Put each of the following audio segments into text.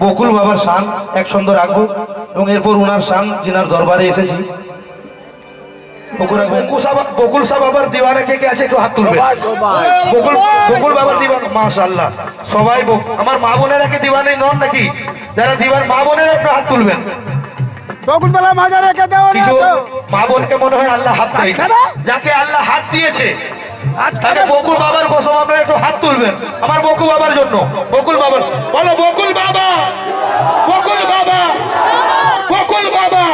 বকুল বাবার শান এক সুন্দর রাখব এবং এরপর ওনার শান যিনার দরবারে এসেছি। বকুল বাবার দিওয়ানা কে কে আছে একটু হাত তুলবে বকুল বকুল বাবার দিওয়ান মাশাআল্লাহ। সবাই বক- আমার মা বোনেরা কি দিওয়ানি নন নাকি? যারা দিওয়ান মা বোনেরা একটু হাত তুলবেন। বকুলতলা মাজারে রেখে দেওয়া কিছু মা বোনকে মনে হয় আল্লাহ হাত দেয় যাকে আল্লাহ হাত দিয়েছে তাকে বকুল বাবার কসম আপনারা একটু হাত তুলবেন। আমার বকুল বাবার জন্য। বকুল বাবার। বলো বকুল বাবা! বকুল বাবা! বকুল বাবা!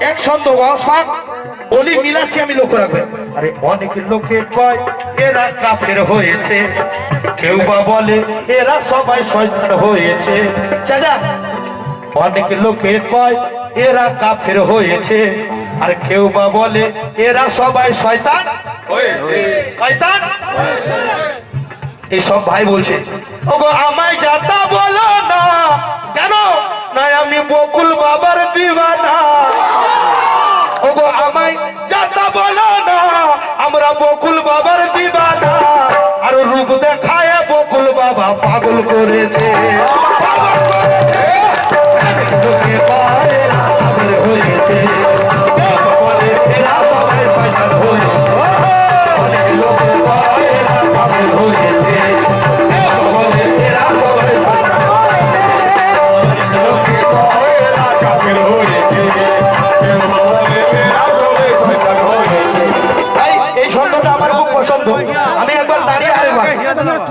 এক ছন্দ ফাঁক বলি মিলাচ্ছি আমি লক্ষ্য রাখবেন। আরে অনেক লোকে কয় এরা কাফের হয়েছে। কেউ বা বলে এরা সবাই শয়তান হয়েছে। চাচা অনেক লোকে কয় এরা কাফের হয়েছে। আর কেউ বা বলে এরা সবাই শয়তান। শয়তান? এই সব ভাই বলছে ওগো আমায় যাতা বলো না। কেন? না আমি বকুল বাবার দিবানা। ওগো আমায় যাতা বলো না আমরা বকুল বাবার দিবানা। আর রূপ দেখায় বকুল বাবা পাগল করেছে।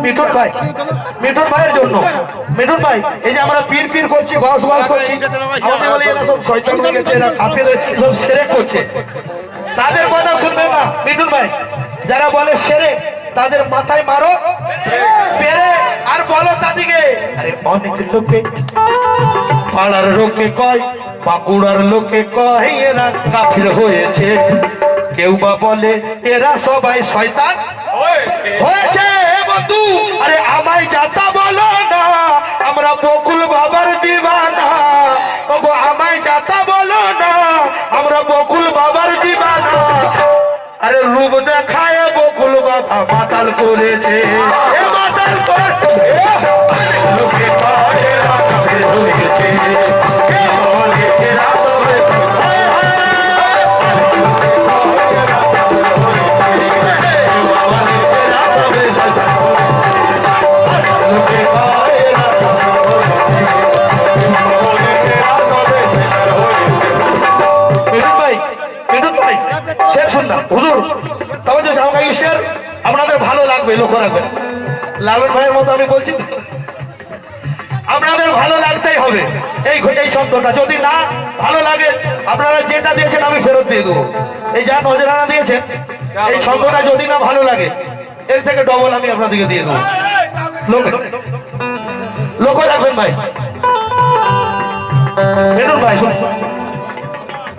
মিঠুন ভাই মিঠুন ভাইয়ের জন্য। মিঠুন ভাই এই যে আমরা পীর পীর করছি করছি আমাদের বলে এরা সব শয়তান হয়ে গেছে এরা কাফের হয়েছে সব সেরে করছে। তাদের কথা শুনবে না মিঠুন ভাই। যারা বলে সেরে তাদের মাথায় মারো পেরে আর বলো তাদিকে আরে অনেক লোকে পাড়ার লোকে কয় বাঁকুড়ার লোকে কয় এরা কাফির হয়েছে। কেউ বা বলে এরা সবাই শয়তান হয়েছে হে বন্ধু আরে আমায় যাতা বলো না আমরা বকুল বাবার দিবানা ওগো আমায় যাতা বলো না আমরা বকুল বাবার দিবানা আরে রূপ দেখায় বকুল বাবা মাতাল করেছে এ মাতাল করেছে শের শুনলাম হুজুর, তবে যে আমাকে এই শের আপনাদের ভালো লাগবে, লক্ষ্য রাখবেন। লালন ভাইয়ের মতো আমি বলছি, আপনাদের ভালো লাগতেই হবে। এই এই শব্দটা। যদি না ভালো লাগে, আপনারা যেটা দিয়েছেন আমি ফেরত দিয়ে দেবো। এই যা নজরানা দিয়েছেন, এই ছন্দটা যদি না ভালো লাগে, এর থেকে ডবল আমি আপনাদেরকে দিয়ে দেবো। লক্ষ্য রাখবেন ভাই। ভাই, শুনুন।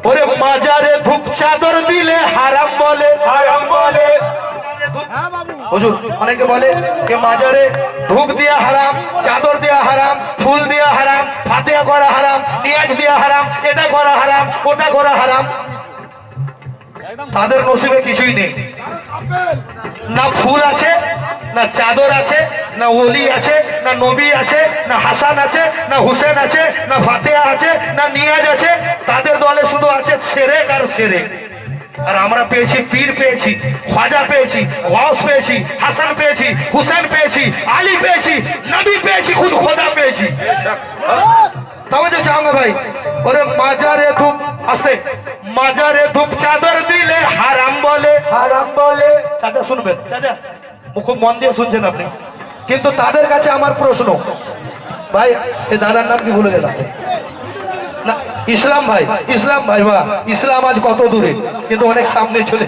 ওরে মাজারে ধূপ চাদর দিলে হারাম বলে। হারাম বলে। হুজুর অনেকে বলে যে মাজারে ধূপ দেওয়া হারাম চাদর দেওয়া হারাম ফুল দেওয়া হারাম ফাতেয়া করা হারাম পেঁয়াজ দেওয়া হারাম এটা করা হারাম ওটা করা হারাম। তাদের নসিবে কিছুই নেই। না ফুল আছে না চাদর আছে না ওলি আছে না নবী আছে না হাসান আছে না হুসেন আছে না ফাতেহা আছে না নিয়াজ আছে তাদের দলে শুধু আছে সেরেক আর সেরেক। আর আমরা পেয়েছি পীর পেয়েছি খাজা পেয়েছি গস পেয়েছি হাসান পেয়েছি হুসেন পেয়েছি আলী পেয়েছি নবী পেয়েছি খুদ খোদা পেয়েছি। তবে চাও ভাই? ওরে মাজারে ধূপ আসতে। মাজারে ধূপ চাদর দিলে হারাম বলে। হারাম বলে। চাচা শুনবেন। চাচা। খুব মন দিয়ে শুনছেন আপনি। কিন্তু তাদের কাছে আমার প্রশ্ন। ভাই এই দাদার নাম কি ভুলে গেলাম? না ইসলাম ভাই ইসলাম ভাই বা ইসলাম আজ কত দূরে? কিন্তু অনেক সামনে চলে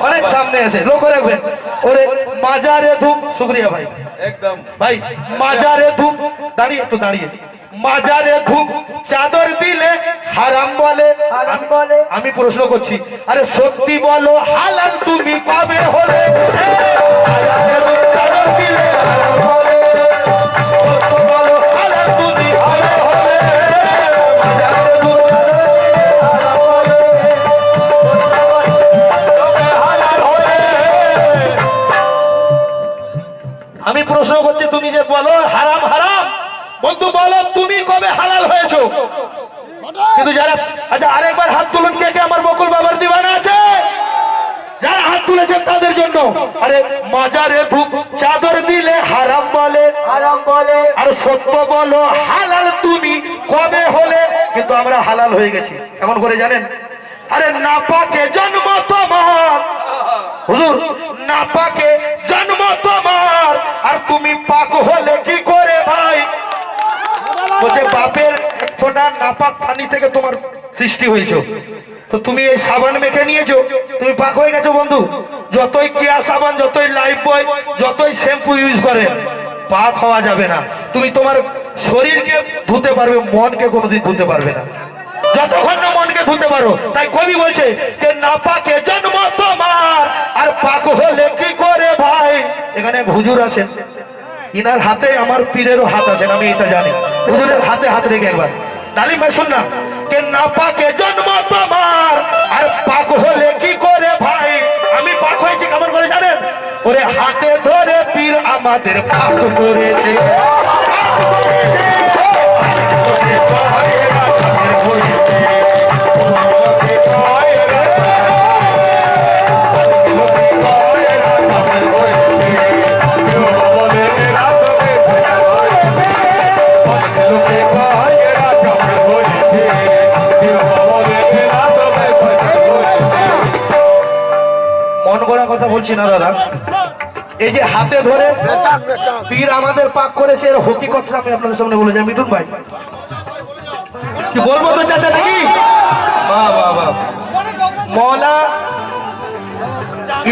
অনেক সামনে আছে লক্ষ্য রাখবেন ওরে মাজারে ধূপ শুক্রিয়া ভাই। একদম। ভাই মাজারে ধূপ দাঁড়িয়ে একটু দাঁড়িয়ে। মাজারে খুব চাদর দিলে হারাম বলে। হারাম বলে। আমি প্রশ্ন করছি আরে সত্যি বলো হালাল তুমি কবে হলে? চাদর দিলে আমি প্রশ্ন করছি তুমি যে বলো হারাম হারাম? বন্ধু বলো তুমি কবে হালাল হয়েছো? কিন্তু যারা আচ্ছা আরেকবার হাত তুলুন কে কে আমার বকুল বাবার দিবানা আছে? যারা হাত তুলেছেন তাদের জন্য। আরে মাজারে ধূপ চাদর দিলে হারাম বলে। আরাম বলে। আর সত্য বলো হালাল তুমি কবে হলে? কিন্তু আমরা হালাল হয়ে গেছি। কেমন করে জানেন? আরে নাপাকে জন্ম তোমার। হুজুর নাপাকে জন্ম তোমার। আর তুমি পাক হলে কি করে ভাই বলছে বাপের এক নাপাক পানি থেকে তোমার সৃষ্টি হয়েছো। তো তুমি এই সাবান মেখে নিয়েছো, তুমি পাক হয়ে গেছো বন্ধু। যতই কেয়া সাবান, যতই লাইফ বয়, যতই শ্যাম্পু ইউজ করে, পাক হওয়া যাবে না। তুমি তোমার শরীরকে ধুতে পারবে, মনকে কোনোদিন ধুতে পারবে না। যতক্ষণ না মনকে ধুতে পারো, তাই কবি বলছে যে, না পাকে জন্ম তোমার, আর পাক হলে কি করে ভাই? এখানে হুজুর আছেন। ইনার হাতে আমার পীরেরও হাত আছেন আমি এটা জানি। হুজুরের হাতে হাত রেখে একবার। ভাই শুন না। কে না পাকে জন্ম তোমার? আর পাক হলে কি করে ভাই? আমি পাক হয়েছি কেমন করে জানেন? ওরে হাতে ধরে পীর আমাদের পাক করেছে। মন করা কথা বলছি না দাদা। এই যে হাতে ধরে পীর আমাদের পাক করেছে এর হকিকতটা আমি আপনাদের সামনে বলে যাই মিঠুন ভাই। কি বলব তো চাচা দেখি? বাহ বাহ বাহ।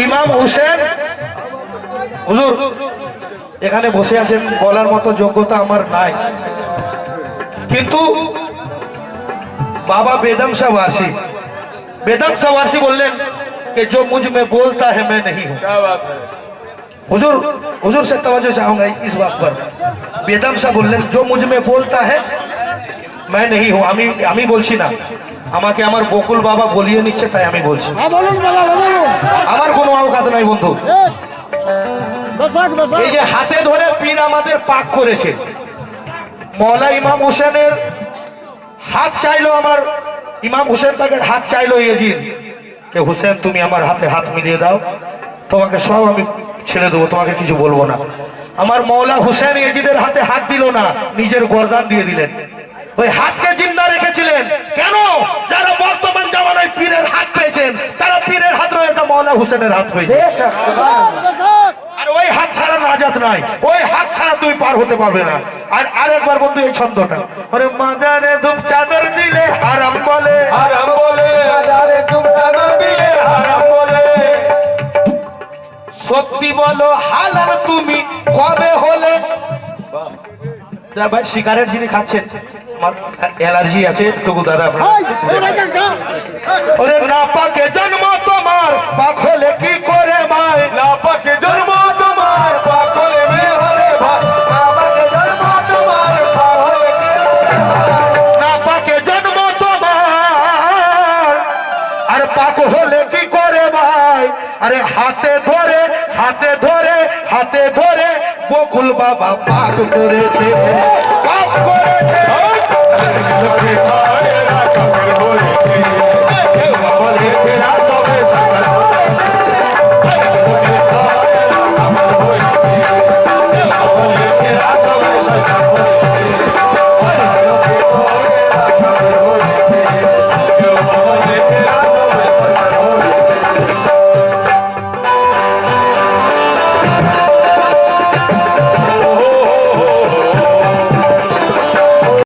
ইমাম হোসেন। হুজুর এখানে বসে আছেন বলার মতো যোগ্যতা আমার নাই। কিন্তু বাবা বেদাম সাহ আসি বেদাম সাহ বললেন कि जो मुझ में बोलता है मैं नहीं हूँ हुजूर हुजूर से तवज्जो चाहूंगा इस बात पर বেদম সাহ বললেন जो मुझ में बोलता है मैं नहीं हूँ আমি আমি বলছি না আমাকে আমার বকুল বাবা বলিয়ে নিচ্ছে তাই আমি বলছি হ্যাঁ বলুন বাবা বলুন আমার কোনো আওকাত নাই বন্ধু বেশাক বেশাক এই যে হাতে ধরে পীর আমাদের পাক করেছে মৌলা ইমাম হোসেনের হাত চাইলো আমার ইমাম হোসেন তাকে হাত চাইলো ইয়েজিদ কে হোসেন তুমি আমার হাতে হাত মিলিয়ে দাও। তোমাকে সব আমি ছেড়ে দেবো তোমাকে কিছু বলব না। আমার মৌলা হোসেন ইয়েজিদের হাতে হাত দিল না নিজের গরদান দিয়ে দিলেন। ওই হাতকে জিন্দা রেখেছিলেন। কেন? যারা বর্তমান জামানায় পীরের হাত পেয়েছেন তারা পীরের হাত রয়ে একটা মৌলা হোসেনের হাত পেয়েছে বেশাক আর ওই হাত ছাড়া নাজাত নাই ওই হাত ছাড়া তুই পার হতে পারবে না। আর আরেকবার বন্ধু এই ছন্দটা। আরে মাজারে ধূপ চাদর দিলে হারাম বলে। হারাম বলো হালাল তুমি কবে হলে ভাই সিগারেট যিনি খাচ্ছেন অ্যালার্জি আছে টুকু দাদা ওরে না পাকে জন্ম তোমার পাক হলে কি হাতে ধরে হাতে ধরে বকুল বাবা পার করেছে। পাপ করেছে।